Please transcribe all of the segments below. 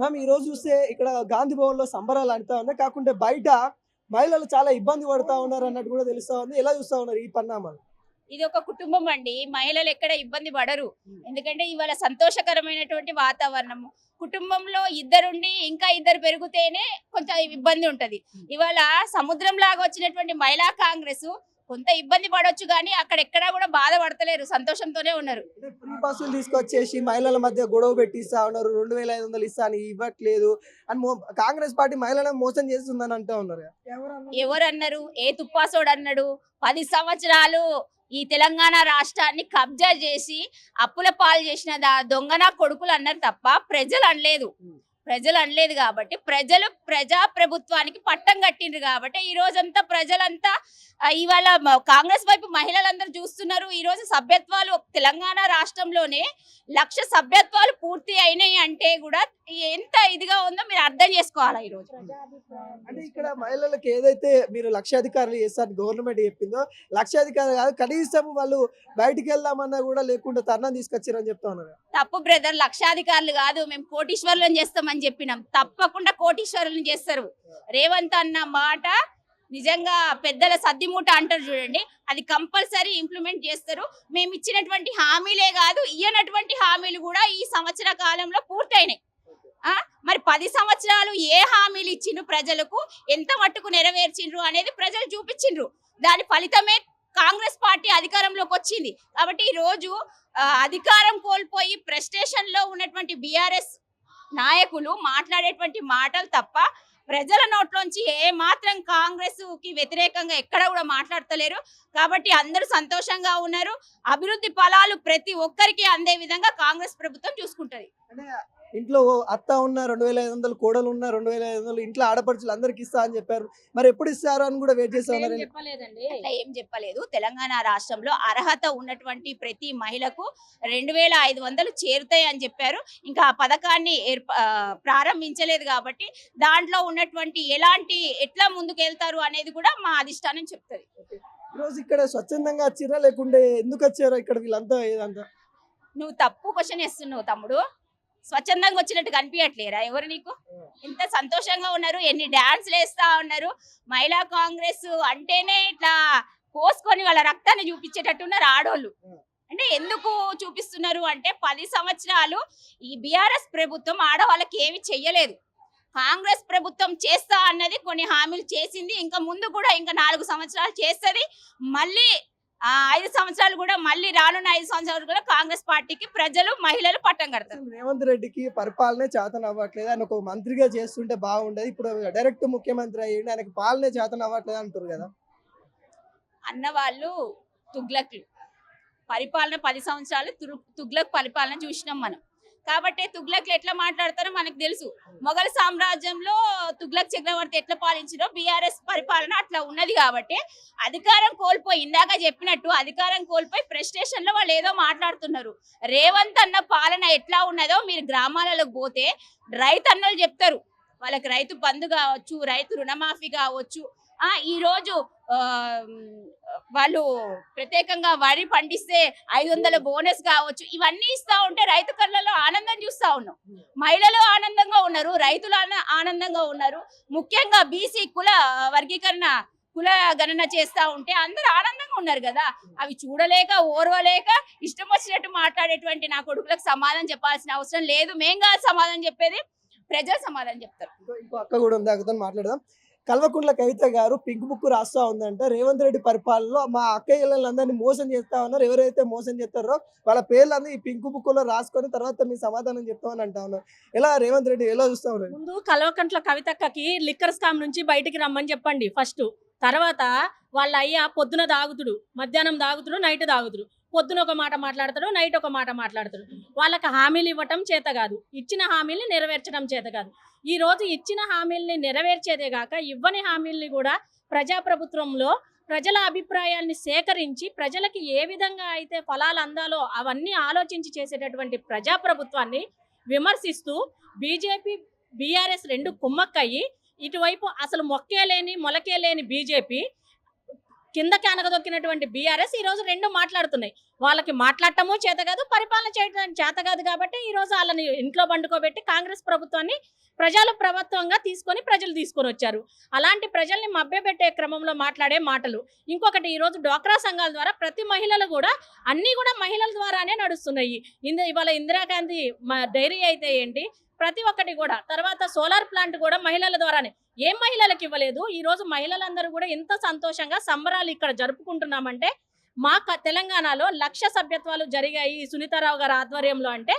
Ma'am ఈ రోజు చూస్తే ఇక్కడ గాంధీ భవన్లో సంబరాలు అంటా ఉన్నాయి. కాకుంటే బయట మహిళలు చాలా ఇబ్బంది పడతా ఉన్నారు అన్నట్టు కూడా తెలుస్తా ఉంది. ఎలా చూస్తా ఉన్నారు ఈ పరిణామాలు? ఇది ఒక కుటుంబం అండి. మహిళలు ఎక్కడ ఇబ్బంది పడరు. ఎందుకంటే ఇవాళ సంతోషకరమైనటువంటి వాతావరణము కుటుంబంలో ఇద్దరుండి ఇంకా ఇద్దరు పెరిగితేనే కొంచెం ఇబ్బంది ఉంటది. ఇవాళ సముద్రం లాగా వచ్చినటువంటి మహిళా కాంగ్రెస్ కొంత ఇబ్బంది పడవచ్చు కానీ అక్కడ ఎక్కడా కూడా బాధపడతలేరు సంతోషంతోనే ఉన్నారు. ఫ్రీ బస్సులు తీసుకొచ్చేసి మహిళల మధ్య గొడవ పెట్టిస్తా ఉన్నారు రెండు వేల ఐదు వందలు ఇస్తా అని ఇవ్వట్లేదు అని కాంగ్రెస్ పార్టీ మహిళలను మోసం చేస్తుందని అంటా ఉన్నారు ఎవరు అన్నారు ఏ తుప్పాసోడు అన్నాడు పది సంవత్సరాలు ఈ తెలంగాణ రాష్ట్రాన్ని కబ్జా చేసి అప్పుల పాలు చేసిన దా- దొంగన కొడుకులు అన్నారు తప్ప ప్రజలు అనలేదు. ప్రజలు అనలేదు కాబట్టి ప్రజలు ప్రజా ప్రభుత్వానికి పట్టం కట్టిండ్రు కాబట్టి ఈ రోజంతా ప్రజలంతా ఇవాళ కాంగ్రెస్ వైపు మహిళలందరూ చూస్తున్నారు. ఈ రోజు సభ్యత్వాలు తెలంగాణ రాష్ట్రంలోనే లక్ష సభ్యత్వాలు పూర్తి అయినాయి అంటే కూడా ఎంత ఇదిగా ఉందో మీరు అర్థం చేసుకోవాలి ఈ రోజు? అంటే ఇక్కడ మహిళలకు ఏదైతే మీరు లక్షాధికారులు చేస్తారు గవర్నమెంట్ చెప్పిందో లక్షాధికారులు కాదు కనీసం వాళ్ళు బయటికి వెళ్దామన్నా కూడా లేకుండా తరుణం తీసుకొచ్చారని చెప్తా ఉన్నారు. తప్పు బ్రదర్ లక్షాధికారులు కాదు మేము కోటీశ్వరులను చేస్తామని చెప్పినాం. తప్పకుండా కోటీశ్వరులను చేస్తారు. రేవంత్ అన్న మాట నిజంగా పెద్దల సర్దిమూట అంటారు చూడండి. అది కంపల్సరీ ఇంప్లిమెంట్ చేస్తారు. మేము ఇచ్చినటువంటి హామీలే కాదు ఇయ్యనటువంటి హామీలు కూడా ఈ సంవత్సర కాలంలో పూర్తయినాయి. ఆ? మరి పది సంవత్సరాలు ఏ హామీలు ఇచ్చిండ్రు ప్రజలకు? ఎంత మట్టుకు నెరవేర్చిండ్రు అనేది ప్రజలు చూపించిండ్రు. దాని ఫలితమే కాంగ్రెస్ పార్టీ అధికారంలోకి వచ్చింది. కాబట్టి ఈ రోజు అధికారం కోల్పోయి ప్రెస్టేషన్లో ఉన్నటువంటి బిఆర్ఎస్ నాయకులు మాట్లాడేటువంటి మాటలు తప్ప ప్రజల నోట్లోంచి ఏ మాత్రం కాంగ్రెస్కి వ్యతిరేకంగా ఎక్కడ కూడా మాట్లాడతలేరు. కాబట్టి అందరూ సంతోషంగా ఉన్నారు. అభివృద్ధి ఫలాలు ప్రతి ఒక్కరికి అందే విధంగా కాంగ్రెస్ ప్రభుత్వం చూసుకుంటది. అంటే ఇంట్లో అత్త ఉన్న రెండు వేల ఐదు వందలు కోడలు ఉన్న రెండు వేల ఐదు వందలు ఇంట్లో ఆడపడుచులు అందరికి ఇస్తా అని చెప్పారు. మరి ఎప్పుడు ఇస్తారు అని కూడా వెయిట్ చేస్తా ఉన్నారు చెప్పలేదండి. అట్లా ఏం చెప్పలేదు. తెలంగాణ రాష్ట్రంలో అర్హత ఉన్నటువంటి ప్రతి మహిళకు రెండు వేల ఐదు వందలు చేరుతాయి అని చెప్పారు. ఇంకా ఆ పథకాన్ని ప్రారంభించలేదు కాబట్టి దాంట్లో ఉన్నటువంటి ఎలాంటి ఎట్లా ముందుకు వెళ్తారు అనేది కూడా మా అధిష్టానం చెప్తుంది. ఈరోజు ఇక్కడ స్వచ్ఛందంగా వచ్చిరా లేకుంటే ఎందుకు వచ్చారో ఇక్కడ వీళ్ళంతా ఏదంతా? నువ్వు తప్పు క్వశ్చన్ వేస్తున్నావు తమ్ముడు. స్వచ్ఛందంగా వచ్చినట్టు కనిపించట్లేరా? ఎవరు నీకు? ఎంత సంతోషంగా ఉన్నారు ఎన్ని డాన్స్లు వేస్తా ఉన్నారు. మహిళా కాంగ్రెస్ అంటేనే ఇట్లా కోసుకొని వాళ్ళ రక్తాన్ని చూపించేటట్టు ఉన్నారు ఆడోళ్ళు. అంటే ఎందుకు చూపిస్తున్నారు అంటే పది సంవత్సరాలు ఈ బీఆర్ఎస్ ప్రభుత్వం ఆడవాళ్ళకి ఏమి చెయ్యలేదు. కాంగ్రెస్ ప్రభుత్వం చేస్తా అన్నది కొన్ని హామీలు చేసింది ఇంకా ముందు కూడా ఇంకా నాలుగు సంవత్సరాలు చేస్తది. మళ్ళీ ఐదు సంవత్సరాలు కూడా మళ్ళీ రానున్న ఐదు సంవత్సరాలు కూడా కాంగ్రెస్ పార్టీకి ప్రజలు మహిళలు పట్టం కడతారు. రేవంత్ రెడ్డికి పరిపాలనే చేతన అవ్వట్లేదు. ఆయన ఒక మంత్రిగా చేస్తుంటే బాగుండేది. ఇప్పుడు డైరెక్ట్ ముఖ్యమంత్రి అయ్యింది ఆయనకి పాలనే చేతన అవ్వట్లేదు అంటారు కదా. అన్న వాళ్ళు తుగ్లక్లు. పరిపాలన పది సంవత్సరాలు తుగ్లక్ పరిపాలన చూసినాం మనం. కాబట్టి తుగ్లక్లు ఎట్లా మాట్లాడతారో మనకు తెలుసు. మొఘల్ సామ్రాజ్యంలో తుగ్లక్ చక్రవర్తి ఎట్లా పాలించారో బీఆర్ఎస్ పరిపాలన అట్లా ఉన్నది కాబట్టి అధికారం కోల్పోయి ఇందాక చెప్పినట్టు అధికారం కోల్పోయి ప్రెస్టేషన్లో వాళ్ళు ఏదో మాట్లాడుతున్నారు. రేవంత్ అన్న పాలన ఎట్లా ఉన్నదో మీరు గ్రామాలలో పోతే రైతు అన్నలు చెప్తారు. వాళ్ళకి రైతు బంధు కావచ్చు రైతు రుణమాఫీ కావచ్చు ఆ ఈ రోజు ఆ, వాళ్ళు ప్రత్యేకంగా వరి పండిస్తే ఐదు వందల బోనస్ కావచ్చు. ఇవన్నీ ఇస్తా ఉంటే రైతు కళ్ళలో ఆనందం చూస్తా ఉన్నాం. మహిళలు ఆనందంగా ఉన్నారు రైతులు ఆన- ఆనందంగా ఉన్నారు. ముఖ్యంగా బీసీ కుల వర్గీకరణ కుల గణన చేస్తా ఉంటే అందరూ ఆనందంగా ఉన్నారు కదా. అవి చూడలేక ఓర్వలేక ఇష్టం వచ్చినట్టు మాట్లాడేటువంటి నా కొడుకులకు సమాధానం చెప్పాల్సిన అవసరం లేదు. మేం కాదు సమాధానం చెప్పేది ప్రజలు సమాధానం చెప్తారు. ఇంకో- ఇంకో అక్క కూడా ఉంది అక్కతో మాట్లాడదాం. కల్వకుంట్ల కవిత గారు పింక్ బుక్ రాస్తా ఉందంట. రేవంత్ రెడ్డి పరిపాలనలో మా అక్కయ్యలందరినీ మోసం చేస్తా ఉన్నారు. ఎవరైతే మోసం చేస్తారో వాళ్ళ పేర్లన్నీ ఈ పింక్ బుక్లో రాసుకొని తర్వాత మీ సమాధానం చెప్తామని అంటా ఉన్నారు. ఎలా రేవంత్ రెడ్డి ఎలా చూస్తా ఉన్నారు? ముందు కల్వకుంట్ల కవితక్కకి లిక్కర్ స్కామ్ నుంచి బయటికి రమ్మని చెప్పండి ఫస్ట్. తర్వాత వాళ్ళ అయ్య పొద్దున దాగుతుడు మధ్యాహ్నం దాగుతుడు నైట్ దాగుతుడు పొద్దున ఒక మాట మాట్లాడతాడు నైట్ ఒక మాట మాట్లాడతాడు. వాళ్ళకి హామీలు ఇవ్వటం చేత కాదు. ఇచ్చిన హామీల్ని నెరవేర్చడం చేత కాదు. ఈ రోజు ఇచ్చిన హామీల్ని నెరవేర్చేదే కాక ఇవ్వని హామీల్ని కూడా ప్రజాప్రభుత్వంలో ప్రజల అభిప్రాయాల్ని సేకరించి ప్రజలకి ఏ విధంగా అయితే ఫలాలు అందాలో అవన్నీ ఆలోచించి చేసేటటువంటి ప్రజాప్రభుత్వాన్ని విమర్శిస్తూ బీజేపీ బీఆర్ఎస్ రెండు కుమ్మక్కయ్యి ఇటువైపు అసలు మొక్కే లేని మొలకే లేని బీజేపీ కిందకి అనగదొక్కినటువంటి బీఆర్ఎస్ ఈ రోజు రెండు మాట్లాడుతున్నాయి. వాళ్ళకి మాట్లాడటము చేత కాదు పరిపాలన చేయడం చేత కాదు కాబట్టి ఈ రోజు వాళ్ళని ఇంట్లో పండుకోబెట్టి కాంగ్రెస్ ప్రభుత్వాన్ని ప్రజల ప్రభుత్వంగా తీసుకొని ప్రజలు తీసుకొని వచ్చారు. అలాంటి ప్రజల్ని మభ్యపెట్టే క్రమంలో మాట్లాడే మాటలు. ఇంకొకటి ఈరోజు డ్వాక్రా సంఘాల ద్వారా ప్రతి మహిళలు కూడా అన్నీ కూడా మహిళల ద్వారానే నడుస్తున్నాయి. ఇంద ఇవాళ ఇందిరాగాంధీ డైరీ అయితే ఏంటి? ప్రతి ఒక్కటి కూడా తర్వాత సోలార్ ప్లాంట్ కూడా మహిళల ద్వారానే. ఏం మహిళలకు ఇవ్వలేదు. ఈ రోజు మహిళలందరూ కూడా ఎంత సంతోషంగా సంబరాలు ఇక్కడ జరుపుకుంటున్నామంటే మా తెలంగాణలో లక్ష సభ్యత్వాలు జరిగాయి సునీతారావు గారి ఆధ్వర్యంలో అంటే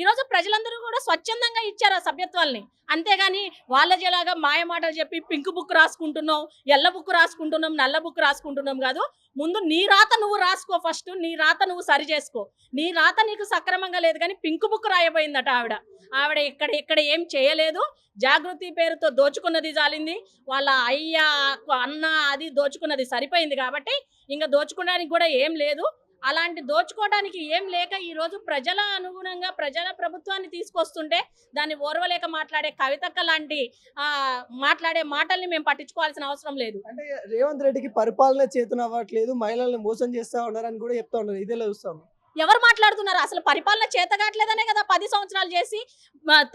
ఈరోజు ప్రజలందరూ కూడా స్వచ్ఛందంగా ఇచ్చారు ఆ సభ్యత్వాల్ని. అంతేగాని వాళ్ళజలాగా మాయమాటలు చెప్పి పింక్ బుక్ రాసుకుంటున్నాం ఎల్ల బుక్ రాసుకుంటున్నాం నల్ల బుక్ రాసుకుంటున్నాం కాదు. ముందు నీ రాత నువ్వు రాసుకో ఫస్ట్ నీ రాత నువ్వు సరి చేసుకో. నీ రాత నీకు సక్రమంగా లేదు కానీ పింక్ బుక్ రాయబోయిందట ఆవిడ. ఆవిడ ఇక్కడ ఇక్కడ ఏం చేయలేదు. జాగృతి పేరుతో దోచుకున్నది జాలింది. వాళ్ళ అయ్య అన్న అది దోచుకున్నది సరిపోయింది కాబట్టి ఇంకా దోచుకోవడానికి కూడా ఏం లేదు. అలాంటి దోచుకోవడానికి ఏం లేక ఈరోజు ప్రజల అనుగుణంగా ప్రజల ప్రభుత్వాన్ని తీసుకొస్తుంటే దాన్ని ఓర్వలేక మాట్లాడే కవితక్క లాంటి మాట్లాడే మాటల్ని మేము పట్టించుకోవాల్సిన అవసరం లేదు. అంటే రేవంత్ రెడ్డికి పరిపాలన చేతనవ్వట్లేదు మహిళల్ని మోసం చేస్తా ఉన్నారని కూడా చెప్తా ఉన్నారు. ఇదేలా చూస్తాము. ఎవరు మాట్లాడుతున్నారు? అసలు పరిపాలన చేతగాట్లేదనే కదా పది సంవత్సరాలు చేసి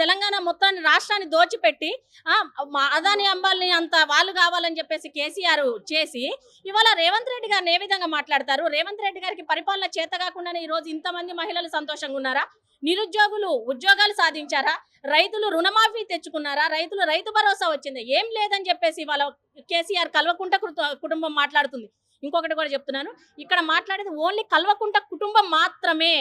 తెలంగాణ మొత్తాన్ని రాష్ట్రాన్ని దోచిపెట్టి మా అదాని అంబాల్ని అంత వాళ్ళు కావాలని చెప్పేసి కేసీఆర్ చేసి ఇవాళ రేవంత్ రెడ్డి గారిని ఏ విధంగా మాట్లాడతారు? రేవంత్ రెడ్డి గారికి పరిపాలన చేత కాకుండానే ఈ రోజు ఇంతమంది మహిళలు సంతోషంగా ఉన్నారా? నిరుద్యోగులు ఉద్యోగాలు సాధించారా? రైతులు రుణమాఫీ తెచ్చుకున్నారా? రైతులు రైతు భరోసా వచ్చింది? ఏం లేదని చెప్పేసి ఇవాళ కేసీఆర్ కల్వకుంట కుటుంబం మాట్లాడుతుంది. ఇంకొకటి కూడా చెప్తున్నాను. ఇక్కడ మాట్లాడేది ఓన్లీ కల్వకుంట కుటుంబం మాత్రమే.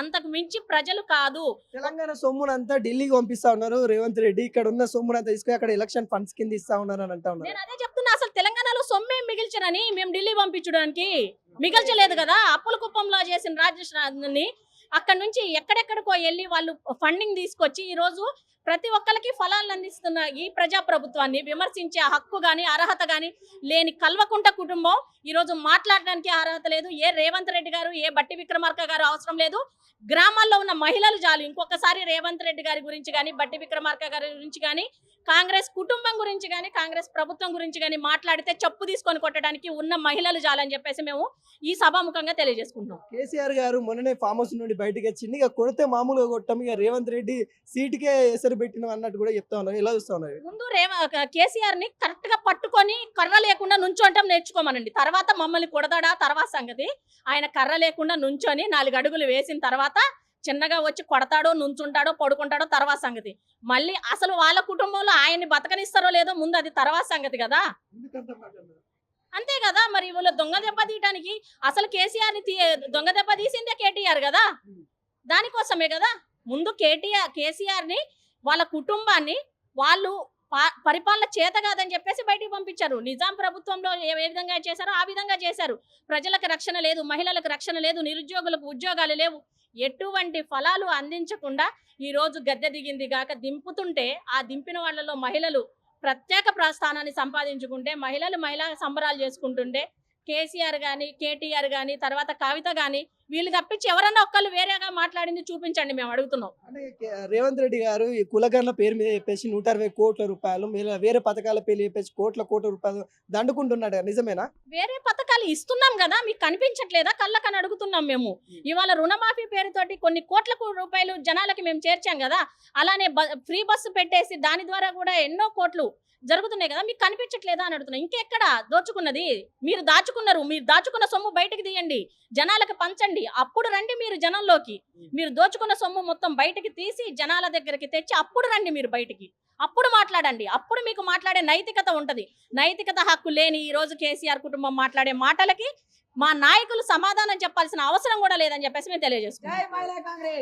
అంతకు మించి ప్రజలు కాదు. తెలంగాణ సొమ్మునంతా ఢిల్లీకి పంపిస్తా ఉన్నారు రేవంత్ రెడ్డి. ఇక్కడ ఉన్న సొమ్మునంతా తీసుకొని అక్కడ ఎలక్షన్ ఫండ్స్ కింద ఇస్తా ఉన్నారు అని అంటా ఉన్నారు. నేను అదే చెప్తున్నా అసలు తెలంగాణలో సొమ్మేం మిగిల్చరని మేము ఢిల్లీ పంపించడానికి మిగల్చలేదు కదా? అప్పుల కుప్పంలో చేసిన రాజేశ్వరాన్ని అక్కడ నుంచి ఎక్కడెక్కడికో వెళ్ళి వాళ్ళు ఫండింగ్ తీసుకొచ్చి ఈ రోజు ప్రతి ఒక్కరికి ఫలాలను అందిస్తున్న ఈ ప్రజా ప్రభుత్వాన్ని విమర్శించే హక్కు కానీ అర్హత కానీ లేని కల్వకుంట కుటుంబం ఈరోజు మాట్లాడడానికి అర్హత లేదు. ఏ రేవంత్ రెడ్డి గారు ఏ బట్టి విక్రమార్క గారు అవసరం లేదు. గ్రామాల్లో ఉన్న మహిళలు చాలు. ఇంకొకసారి రేవంత్ రెడ్డి గారి గురించి కానీ బట్టి విక్రమార్క గారి గురించి కానీ కాంగ్రెస్ కుటుంబం గురించి కానీ కాంగ్రెస్ ప్రభుత్వం గురించి కానీ మాట్లాడితే చెప్పు తీసుకొని కొట్టడానికి ఉన్న మహిళలు చాలని చెప్పేసి మేము ఈ సభాముఖంగా తెలియజేసుకుంటున్నాం. కేసీఆర్ గారు మొన్ననే ఫామ్ హౌస్ నుండి బయటకు వచ్చింది ఇక కొడితే మామూలుగా కొట్టం ఇక రేవంత్ రెడ్డి సీటుకే ఎసరు పెట్టిన అన్నట్టు కూడా చెప్తా ఉన్నారు. ఎలా చూస్తా ఉన్నారు? ముందు రేవ కేసీఆర్ని కరెక్ట్గా పట్టుకొని కర్ర లేకుండా నుంచోంటాం నేర్చుకోమనండి. తర్వాత మమ్మల్ని కొడతాడా? తర్వాత సంగతి. ఆయన కర్ర లేకుండా నుంచొని నాలుగు అడుగులు వేసిన తర్వాత చిన్నగా వచ్చి కొడతాడో నుంచుంటాడో పడుకుంటాడో తర్వాత సంగతి. మళ్ళీ అసలు వాళ్ళ కుటుంబంలో ఆయన్ని బతకనిస్తారో లేదో ముందు అది తర్వాత సంగతి కదా. అంతే కదా మరి వీళ్ళు దొంగ దెబ్బ తీయడానికి అసలు కేసీఆర్ని తీ- దొంగ దెబ్బ తీసిందే కేటీఆర్ కదా. దానికోసమే కదా ముందు కేటీఆర్ కేసీఆర్ని వాళ్ళ కుటుంబాన్ని వాళ్ళు పరిపాలన చేత కాదని చెప్పేసి బయటికి పంపించారు. నిజాం ప్రభుత్వంలో ఏ విధంగా చేశారో ఆ విధంగా చేశారు. ప్రజలకు రక్షణ లేదు మహిళలకు రక్షణ లేదు నిరుద్యోగులకు ఉద్యోగాలు లేవు. ఎటువంటి ఫలాలు అందించకుండా ఈరోజు గద్దె దిగింది గాక దింపుతుంటే ఆ దింపిన వాళ్ళలో మహిళలు ప్రత్యేక ప్రస్థానాన్ని సంపాదించుకుంటే మహిళలు మహిళా సంబరాలు చేసుకుంటుంటే కేసీఆర్ కానీ కేటీఆర్ కానీ తర్వాత కవిత కానీ వీళ్ళు తప్పించి ఎవరన్నా ఒక్కళ్ళు వేరేగా మాట్లాడింది చూపించండి మేము అడుగుతున్నాం. అంటే రేవంత్ రెడ్డి గారు ఈ కులగర్ల పేరు మీద చెప్పేసి నూట అరవై కోట్ల రూపాయలు వేరే- పథకాల పేరు చెప్పేసి కోట్ల కోట్ల రూపాయలు దండుకుంటున్నాడు నిజమేనా? వేరే పథకాలు ఇస్తున్నాం కదా మీకు కనిపించట్లేదా? కళ్ళకని అడుగుతున్నాం మేము. ఇవాళ రుణమాఫీ పేరుతోటి కొన్ని కోట్ల రూపాయలు జనాలకి మేము చేర్చాం కదా అలానే ఫ్రీ బస్సు పెట్టేసి దాని ద్వారా కూడా ఎన్నో కోట్లు జరుగుతున్నాయి కదా మీకు కనిపించట్లేదా అని అడుగుతున్నాం. ఇంకెక్కడ? దోచుకున్నది? మీరు దాచుకున్నారు మీరు దాచుకున్న సొమ్ము బయటకు తీయండి. జనాలకు పంచండి. అప్పుడు రండి మీరు జనంలోకి. మీరు దోచుకున్న సొమ్ము మొత్తం బయటకి తీసి జనాల దగ్గరికి తెచ్చి అప్పుడు రండి మీరు బయటికి. అప్పుడు మాట్లాడండి. అప్పుడు మీకు మాట్లాడే నైతికత ఉంటుంది. నైతికత హక్కు లేని ఈ రోజు కేసీఆర్ కుటుంబం మాట్లాడే మాటలకి మా నాయకులు సమాధానం చెప్పాల్సిన అవసరం కూడా లేదని చెప్పేసి మేము తెలియజేసుకుంటాం